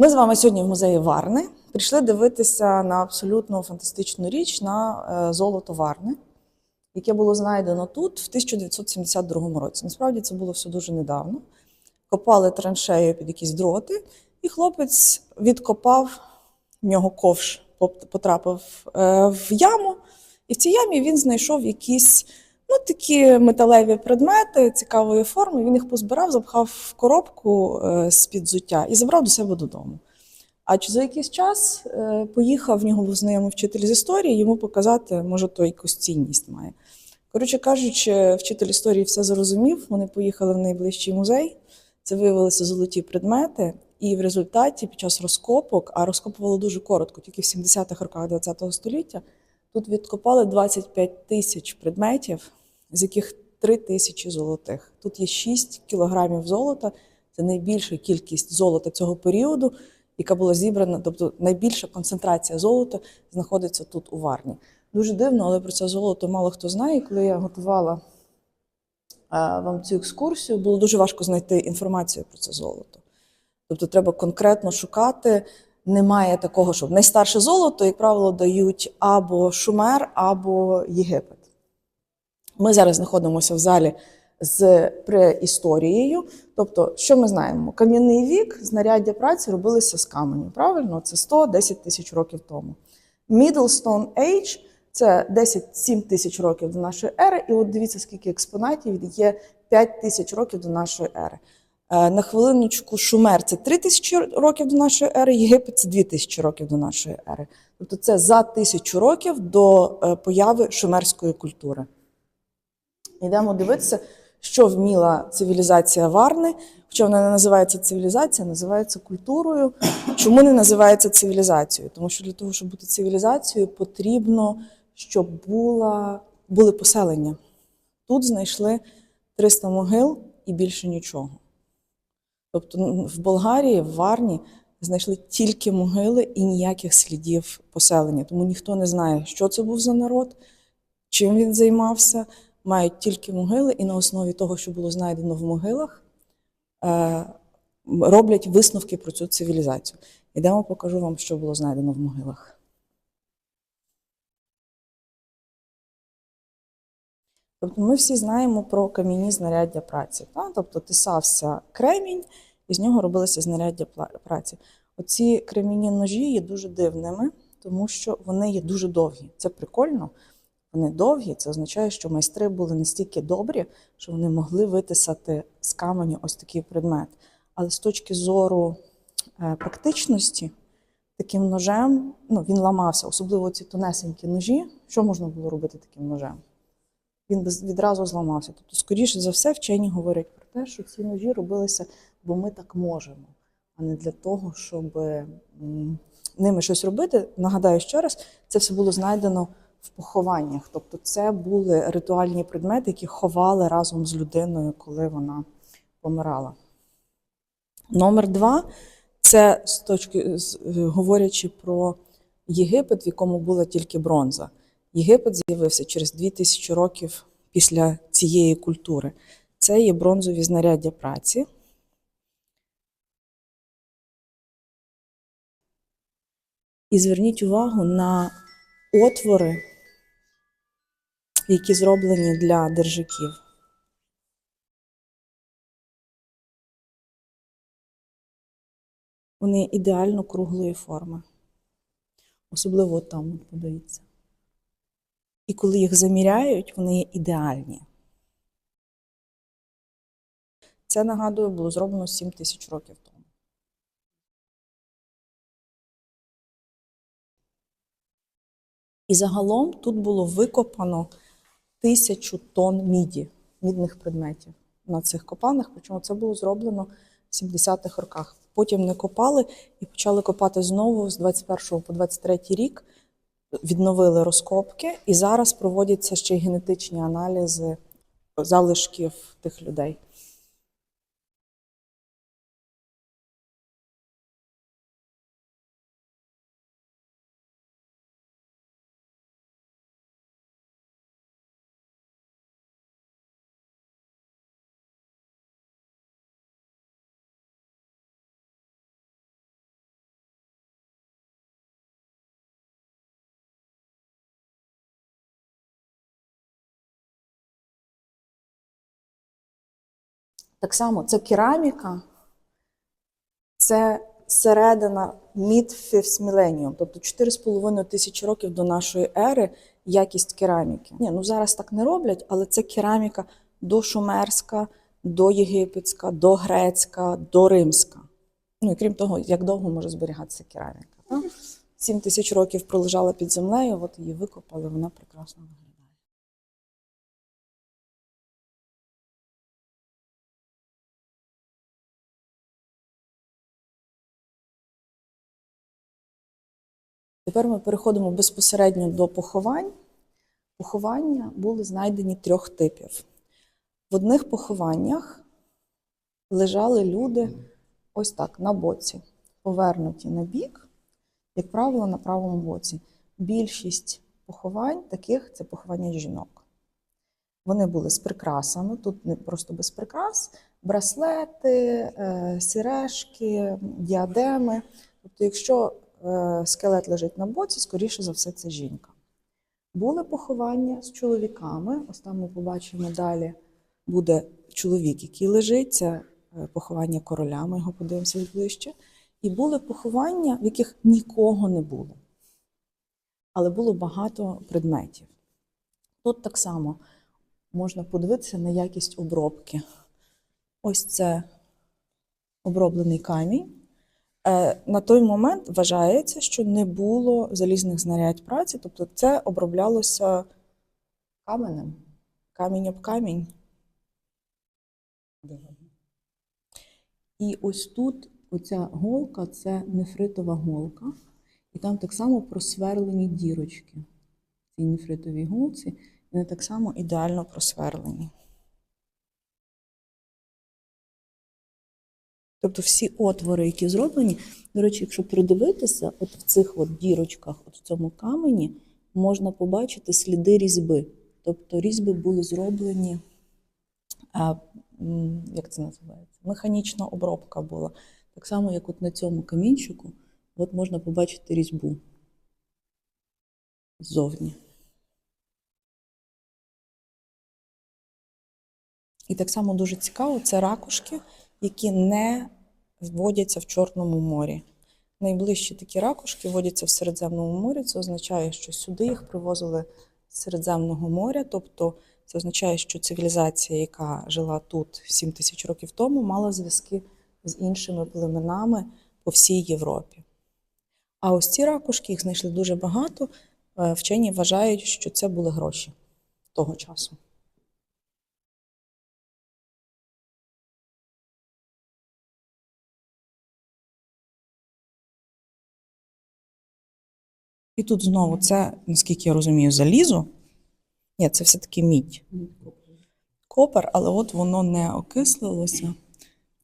Ми з вами сьогодні в музеї Варни прийшли дивитися на абсолютно фантастичну річ на е, золото Варни, яке було знайдено тут в 1972 році. Насправді це було все дуже недавно. Копали траншею під якісь дроти, і хлопець відкопав в нього ковш, потрапив е, в яму, і в цій ямі він знайшов якісь ну, такі металеві предмети цікавої форми. Він їх позбирав, запхав в коробку е, з-під взуття і забрав до себе додому. А чи за якийсь час е, поїхав в нього був знайомий вчитель з історії, йому показати, може, то якусь цінність має. Коротше кажучи, вчитель історії все зрозумів. Вони поїхали в найближчий музей. Це виявилися золоті предмети, і в результаті, під час розкопок, а розкопували дуже коротко, тільки в 70-х роках ХХ століття, тут відкопали 25 тисяч предметів, з яких 3 тисячі золотих. Тут є 6 кілограмів золота. Це найбільша кількість золота цього періоду, яка була зібрана, тобто найбільша концентрація золота знаходиться тут у Варні. Дуже дивно, але про це золото мало хто знає. Коли я готувала е, вам цю екскурсію, було дуже важко знайти інформацію про це золото. Тобто треба конкретно шукати. Немає такого, що найстарше золото, як правило, дають або Шумер, або Єгипет. Ми зараз знаходимося в залі з преісторією. Тобто, що ми знаємо? Кам'яний вік, знаряддя праці робилися з каменю. Правильно, це 110 тисяч років тому. Middle Stone Age – це 10-7 тисяч років до нашої ери. І от дивіться, скільки експонатів є 5 тисяч років до нашої ери. Е, На хвилиночку Шумер це 3 тисячі років до нашої ери, Єгипет це 2 тисячі років до нашої ери. Тобто це за тисячу років до е, появи шумерської культури. Йдемо дивитися, що вміла цивілізація Варни. Хоча вона не називається цивілізація, називається культурою. Чому не називається цивілізацією? Тому що для того, щоб бути цивілізацією, потрібно, щоб була, були поселення. Тут знайшли 300 могил і більше нічого. Тобто в Болгарії, в Варні знайшли тільки могили і ніяких слідів поселення. Тому ніхто не знає, що це був за народ, чим він займався. Мають тільки могили, і на основі того, що було знайдено в могилах, е, роблять висновки про цю цивілізацію. Ідемо, покажу вам, що було знайдено в могилах. Тобто ми всі знаємо про кам'яні знаряддя праці. Та? Тобто тисався кремінь, і з нього робилися знаряддя праці. Оці кремінні ножі є дуже дивними, тому що вони є дуже довгі. Це прикольно. Вони довгі, це означає, що майстри були настільки добрі, що вони могли витисати з каменю ось такий предмет. Але з точки зору е, практичності, таким ножем ну, він ламався, особливо ці тонесенькі ножі. Що можна було робити таким ножем? Він відразу зламався. Тобто, скоріше за все, вчені говорять про те, що ці ножі робилися, бо ми так можемо, а не для того, щоб ними щось робити. Нагадаю ще раз, це все було знайдено в похованнях. Тобто, це були ритуальні предмети, які ховали разом з людиною, коли вона помирала. Номер два це з точки е, говорячи про Єгипет, в якому була тільки бронза. Єгипет з'явився через 2000 років після цієї культури. Це є бронзові знаряддя праці. І зверніть увагу на отвори, які зроблені для держаків. Вони ідеально круглої форми. Особливо там, от подивіться. І коли їх заміряють, вони є ідеальні. Це, нагадую, було зроблено 7 тисяч років тому. І загалом тут було викопано тисячу тонн міді, мідних предметів на цих копанах. Причому це було зроблено в 70-х роках. Потім не копали і почали копати знову з 21 по 23 рік. Відновили розкопки, і зараз проводяться ще й генетичні аналізи залишків тих людей. Так само це кераміка, це середина mid-fifth millennium, тобто 4,5 тисячі років до нашої ери якість кераміки. Ні, ну зараз так не роблять, але це кераміка до шумерська, до римська. Ну і крім того, як довго може зберігатися кераміка. 7 тисяч років пролежала під землею, от її викопали, вона прекрасно виглядає. Тепер ми переходимо безпосередньо до поховань. Поховання були знайдені трьох типів. В одних похованнях лежали люди ось так, на боці, повернуті на бік, як правило, на правому боці. Більшість поховань таких це поховання жінок. Вони були з прикрасами, тут не просто без прикрас, браслети, е, сережки, діадеми. Тобто, якщо скелет лежить на боці, скоріше за все, це жінка. Були поховання з чоловіками. Ось там ми побачимо далі буде чоловік, який лежить. Це е, поховання короля, ми його подивимося ближче. І були поховання, в яких нікого не було. Але було багато предметів. Тут так само можна подивитися на якість обробки. Ось це оброблений камінь. Е, На той момент вважається, що не було залізних знарядь праці, тобто це оброблялося каменем, камінь об камінь. І ось тут оця голка це нефритова голка, і там так само просверлені дірочки в цій нефритовій голці, вони так само ідеально просверлені. Тобто всі отвори, які зроблені, до речі, якщо придивитися, от в цих от дірочках, от в цьому камені, можна побачити сліди різьби. Тобто різьби були зроблені, а, як це називається? Механічна обробка була. Так само, як от на цьому камінчику, от можна побачити різьбу ззовні. І так само дуже цікаво, це ракушки, які не водяться в Чорному морі. Найближчі такі ракушки водяться в Середземному морі. Це означає, що сюди їх привозили з Середземного моря. Тобто це означає, що цивілізація, яка жила тут 7 тисяч років тому, мала зв'язки з іншими племенами по всій Європі. А ось ці ракушки, їх знайшли дуже багато. Е, Вчені вважають, що це були гроші того часу. І тут знову це, наскільки я розумію, залізо. Ні, це все-таки мідь. Копер, але от воно не окислилося.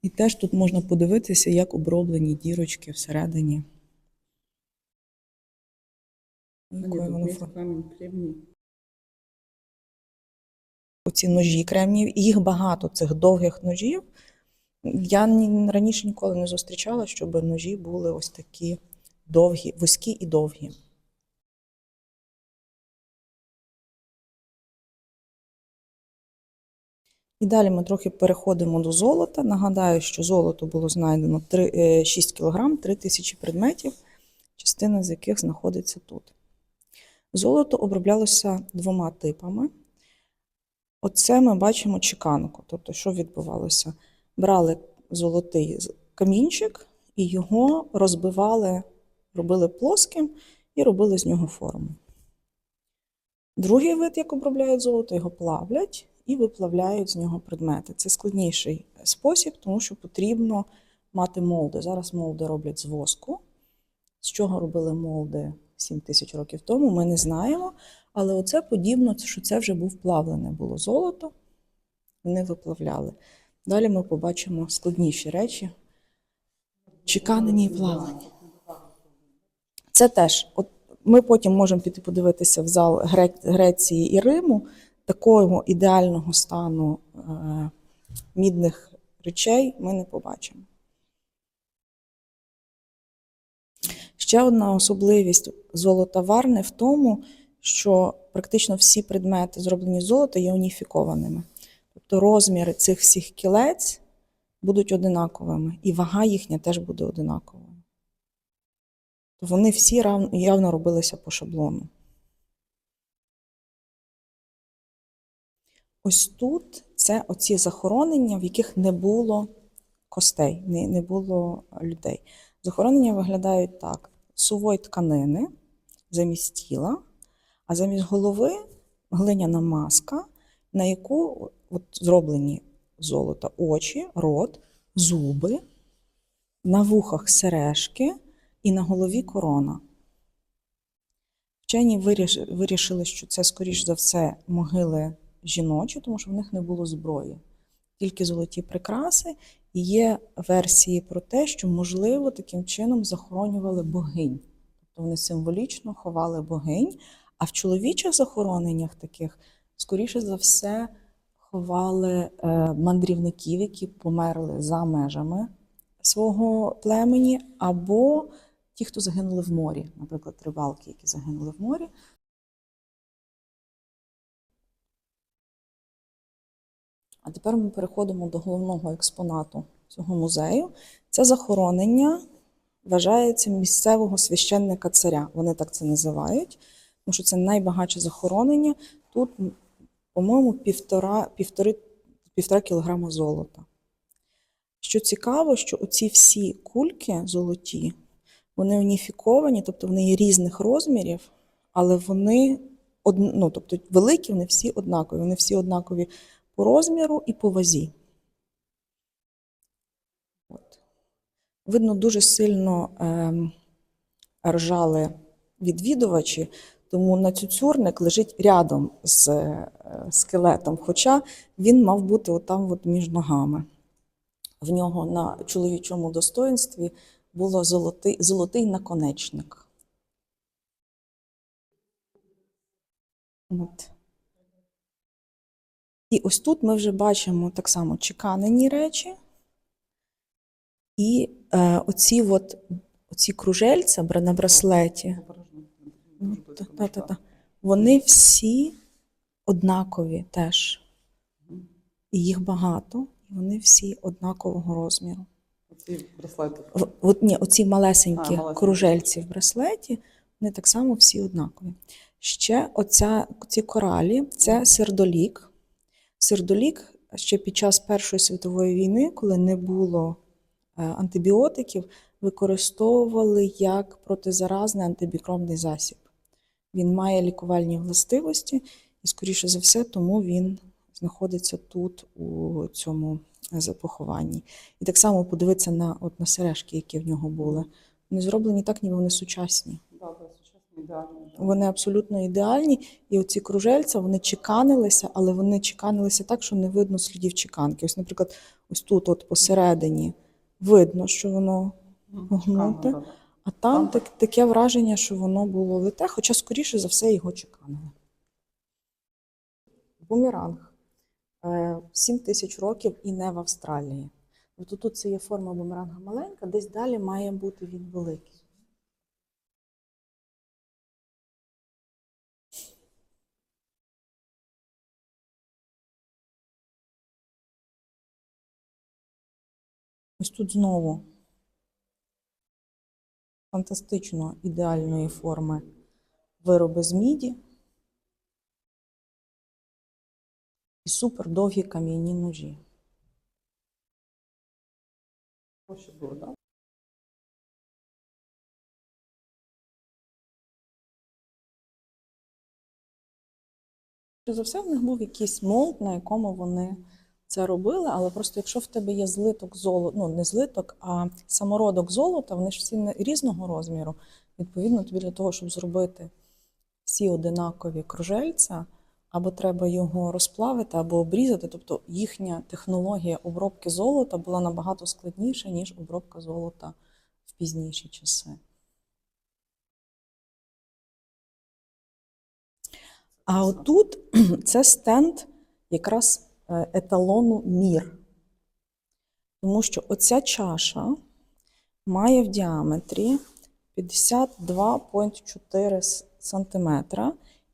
І теж тут можна подивитися, як оброблені дірочки всередині. Якою воно. Оці ножі кремніві, і їх багато, цих довгих ножів. Я раніше ніколи не зустрічала, щоб ножі були ось такі довгі, вузькі і довгі. І далі ми трохи переходимо до золота. Нагадаю, що золото було знайдено 3, е, 6 кг, 3 тисячі предметів, частина з яких знаходиться тут. Золото оброблялося двома типами. Оце ми бачимо чеканку. Тобто, що відбувалося? Брали золотий камінчик і його розбивали, робили плоским і робили з нього форму. Другий вид, як обробляють золото, його плавлять і виплавляють з нього предмети. Це складніший спосіб, тому що потрібно мати молди. Зараз молди роблять з воску. З чого робили молди 7 тисяч років тому, ми не знаємо. Але оце подібно, що це вже був плавлене було золото, вони виплавляли. Далі ми побачимо складніші речі, чеканені і плавлені. Це теж, от ми потім можемо піти подивитися в зал Греції і Риму, такого ідеального стану е, мідних речей ми не побачимо. Ще одна особливість золота Варни в тому, що практично всі предмети, зроблені з золота, є уніфікованими. Тобто розміри цих всіх кілець будуть одинаковими, і вага їхня теж буде одинаковою. Вони всі явно робилися по шаблону. Ось тут це оці захоронення, в яких не було костей, не, не було людей. Захоронення виглядають так: сувої тканини замість тіла, а замість голови глиняна маска, на яку от, зроблені з золота очі, рот, зуби, на вухах сережки і на голові корона. Вчені вирішили, що це, скоріш за все, могили жіночі, тому що в них не було зброї, тільки золоті прикраси. І є версії про те, що, можливо, таким чином захоронювали богинь. Тобто вони символічно ховали богинь, а в чоловічих захороненнях таких, скоріше за все, ховали е, мандрівників, які померли за межами свого племені, або ті, хто загинули в морі, наприклад, рибалки, які загинули в морі. А тепер ми переходимо до головного експонату цього музею. Це захоронення вважається місцевого священника царя. Вони так це називають, тому що це найбагатше захоронення. Тут, по-моєму, півтора, півтори, півтора кілограма золота. Що цікаво, що оці всі кульки золоті, вони уніфіковані, тобто вони є різних розмірів, але вони ну, тобто великі, вони всі однакові. Вони всі однакові по розміру і по вазі. От. Видно, дуже сильно ем, ржали відвідувачі, тому на цюцюрник лежить рядом з е, скелетом, хоча він мав бути отам от між ногами. В нього на чоловічому достоїнстві було золотий, золотий наконечник. От. І ось тут ми вже бачимо так само чеканені речі. І е, оці, от, оці кружельця на браслеті, та, та, та, та, вони всі однакові теж. І їх багато, і вони всі однакового розміру. Ці браслети. От, ні, оці малесенькі А, кружельці в браслеті, вони так само всі однакові. Ще оця, ці коралі це сердолік. Сердолік ще під час Першої світової війни, коли не було е, антибіотиків, використовували як протизаразний антибікромний засіб. Він має лікувальні властивості, і, скоріше за все, тому він знаходиться тут, у цьому е, похованні. І так само подивитися на, от, на сережки, які в нього були. Вони зроблені так, ніби вони сучасні. Да, да, сучасні ідеальні. да. Вони абсолютно ідеальні. І оці кружельця вони чеканилися, але вони чеканилися так, що не видно слідів чеканки. Ось, наприклад, ось тут, от посередині, видно, що воно да, да. А там так, таке враження, що воно було лите, хоча, скоріше за все, його чеканили. Бумеранг. Е, 7 тисяч років і не в Австралії. Тобто тут це є форма бумеранга маленька, десь далі має бути він великий. Ось тут знову. Фантастично ідеальної форми вироби з міді. І супер довгі кам'яні ножі. За все, в них був якийсь молд, на якому вони це робили, але просто якщо в тебе є злиток золота, ну не злиток, а самородок золота, вони ж всі різного розміру. Відповідно, тобі для того, щоб зробити всі одинакові кружельця, або треба його розплавити, або обрізати. Тобто їхня технологія обробки золота була набагато складніша, ніж обробка золота в пізніші часи. А отут це стенд якраз еталону мір. Тому що оця чаша має в діаметрі 52,4 см,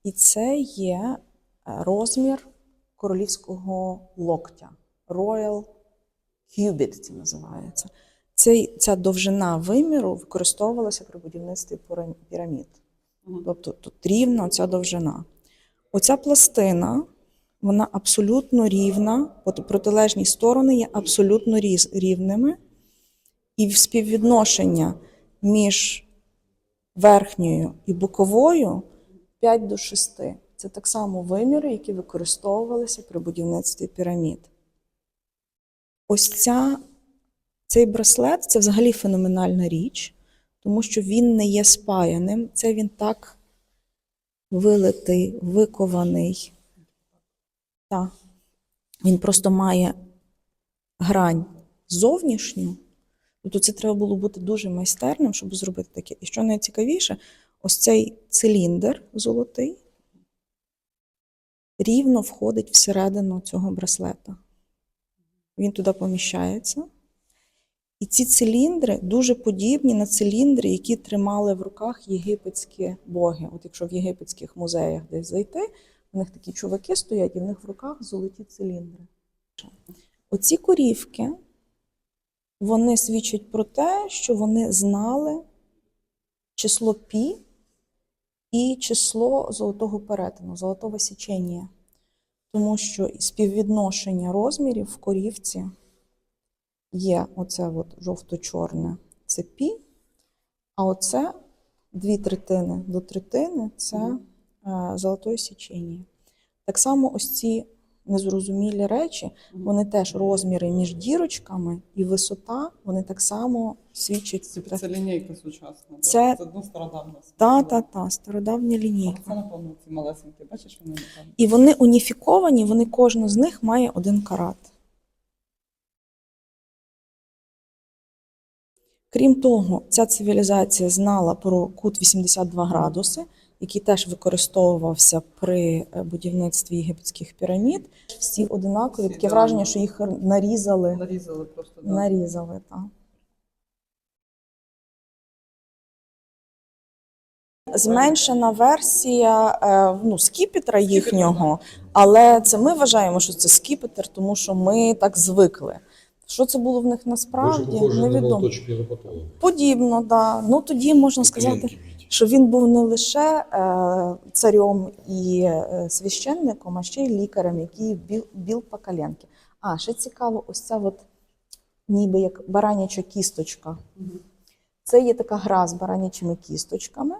і це є е, розмір королівського локтя Royal Кюбіт це називається. Цей, ця довжина виміру використовувалася при будівництві пірамід. Тобто тут рівна ця довжина. Оця пластина, вона абсолютно рівна, от протилежні сторони є абсолютно рівними, і співвідношення між верхньою і боковою 5 до 6. Це так само виміри, які використовувалися при будівництві пірамід. Ось ця, цей браслет це взагалі феноменальна річ, тому що він не є спаяним. Це він так вилитий, викований. Так. Він просто має грань зовнішню. Тобто це треба було бути дуже майстерним, щоб зробити таке. І що найцікавіше, ось цей циліндр золотий рівно входить всередину цього браслета. Він туди поміщається. І ці циліндри дуже подібні на циліндри, які тримали в руках єгипетські боги. От якщо в єгипетських музеях десь зайти, у них такі чуваки стоять, і в них в руках золоті циліндри. Оці корівки, вони свідчать про те, що вони знали число пі і число золотого перетину, золотого січення. Тому що співвідношення розмірів в корівці є оце от жовто-чорне це пі, а оце дві третини до третини це золотої січення. Так само ось ці незрозумілі речі, вони теж розміри між дірочками і висота, вони так само свідчать Це, це лінійка сучасна. Це- одна стародавна. Та, та, та, стародавня лінійка. Це, напевно, ці малесенькі. Бачиш, вони. І вони уніфіковані, вони кожна з них має один карат. Крім того, ця цивілізація знала про кут 82 градуси, який теж використовувався при е, будівництві єгипетських пірамід. Всі одинакові, Всі, таке да. враження, що їх нарізали. Нарізали просто. да. Нарізали, так. Зменшена версія е, ну, скіпетра їхнього, але це ми вважаємо, що це скіпетр, тому що ми так звикли. Що це було в них насправді, невідомо. Подібно, да. Ну тоді можна сказати. Що він був не лише е, царем і е, священником, а ще й лікарем, який біл, біл по коленки. А ще цікаво, ось ця от ніби як бараняча кісточка. Це є така гра з баранячими кісточками.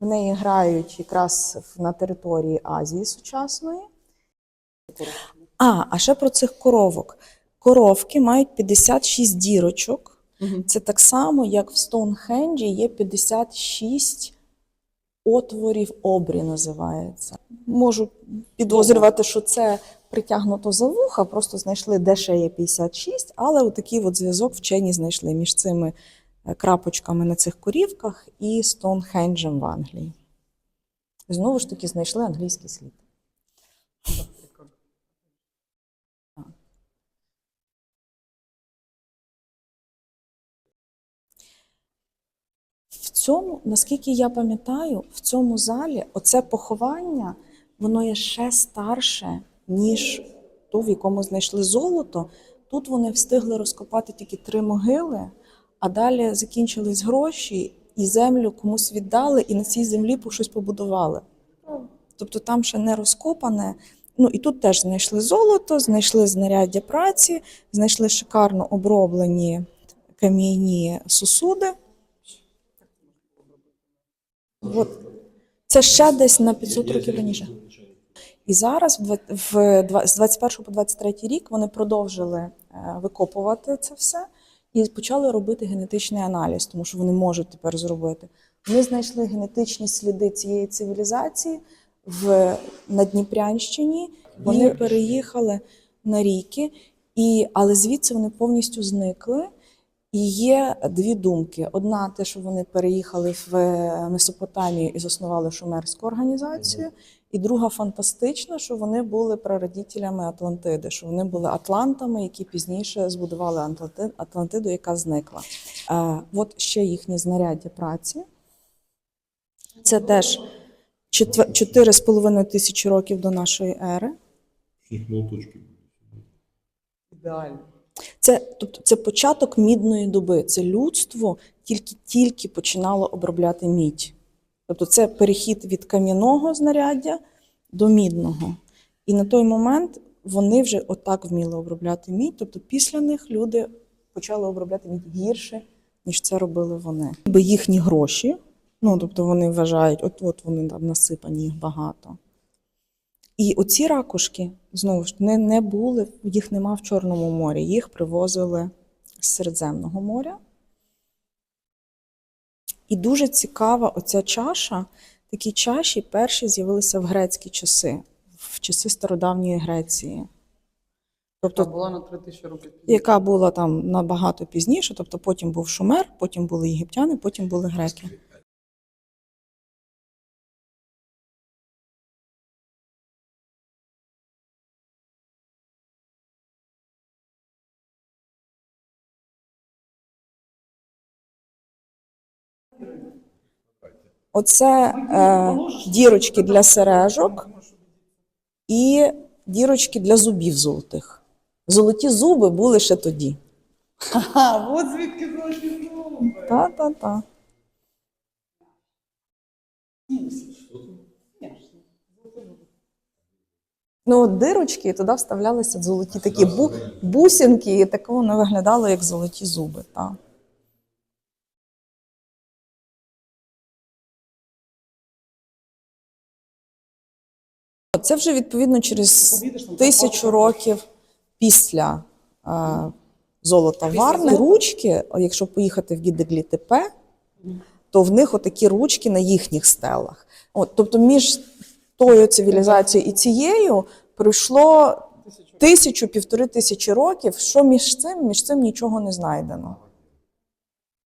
В неї грають якраз на території Азії сучасної. А, а ще про цих коровок. Коровки мають 56 дірочок. Це так само, як в Стоунхенджі є 56 отворів обрі, називається. Можу підозрювати, що це притягнуто за вуха, просто знайшли, де ще є 56, але отакий от зв'язок вчені знайшли між цими е, крапочками на цих корівках і Стоунхенджем в Англії. Знову ж таки, знайшли англійський слід. Так, прикольно. В цьому, наскільки я пам'ятаю, в цьому залі оце поховання, воно є ще старше, ніж ту, в якому знайшли золото. Тут вони встигли розкопати тільки три могили, а далі закінчились гроші, і землю комусь віддали, і на цій землі щось побудували. Тобто там ще не розкопане. Ну і тут теж знайшли золото, знайшли знаряддя праці, знайшли шикарно оброблені кам'яні сосуди. От. Це ще десь на 500 років раніше. І зараз, в в з 21 по 23 рік, вони продовжили е, викопувати це все і почали робити генетичний аналіз, тому що вони можуть тепер зробити. Вони знайшли генетичні сліди цієї цивілізації в на Дніпрянщині. Вони переїхали на ріки, і, але звідси вони повністю зникли. І є дві думки: одна, те, що вони переїхали в е, Месопотамію і заснували шумерську організацію. І друга фантастична, що вони були прародітелями Атлантиди, що вони були атлантами, які пізніше збудували Атлантиду, яка зникла. Е, от ще їхні знаряддя праці. Це теж четвер- 4,5 тисячі років до нашої ери. Молоточки. Ідеально. Це, тобто, це початок мідної доби. Це людство тільки-тільки починало обробляти мідь. Тобто це перехід від кам'яного знаряддя до мідного. І на той момент вони вже отак вміли обробляти мідь. Тобто після них люди почали обробляти мідь гірше, ніж це робили вони. Бо їхні гроші, ну тобто вони вважають, от от вони там насипані їх багато. І оці ракушки, знову ж не, не були, їх нема в Чорному морі, їх привозили з Середземного моря. І дуже цікава оця чаша. Такі чаші перші з'явилися в грецькі часи, в часи стародавньої Греції. Тобто Тобто, була на 3 тисячі років. яка була там набагато пізніше, тобто потім був Шумер, потім були єгиптяни, потім були греки. Оце е, дірочки для сережок і дірочки для зубів золотих. Золоті зуби були ще тоді. Ага, от звідки золоті зуби. Та-та-та. Ну, от дирочки, і туди вставлялися золоті такі бу- бусинки, і так воно виглядало як золоті зуби. Та. Це вже відповідно через тисячу років після е, золота Варни. Ручки, якщо поїхати в Гідеглі ТП, то в них отакі ручки на їхніх стелах. От, тобто між тою цивілізацією і цією пройшло тисячу, півтори тисячі років. Що між цим? Між цим нічого не знайдено.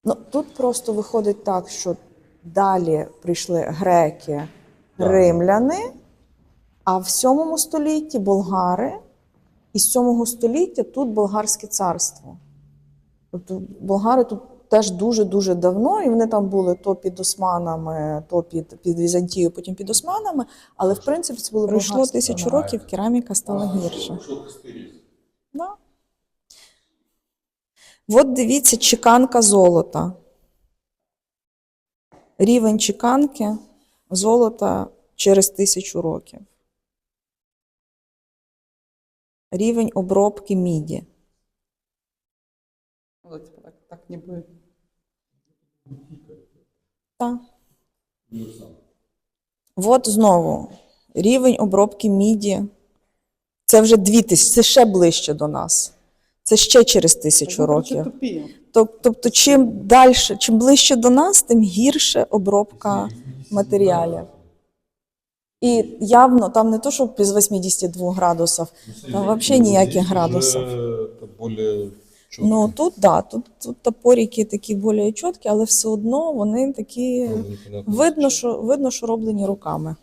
Ну, тут просто виходить так, що далі прийшли греки, римляни, а в 7 столітті болгари, і з 7 століття тут болгарське царство. Тобто болгари тут теж дуже-дуже давно, і вони там були то під османами, то під, під Візантією, потім під османами. Але в принципі це було пройшло тисячу років, кераміка стала гірше. Да. От дивіться, чеканка золота. Рівень чеканки золота через тисячу років. Рівень обробки міді. Але так, так ніби. Так. От знову рівень обробки міді. Це вже дві тисячі, це ще ближче до нас. Це ще через тисячу років. Тобто, чим далі, чим ближче до нас, тим гірше обробка матеріалів. І явно там не то, що без 82 градусів, там взагалі ніяких градусів. Более. Ну тут да, тут, тут топоріки такі більш чіткі, але все одно вони такі Ну, видно, що видно, що роблені руками.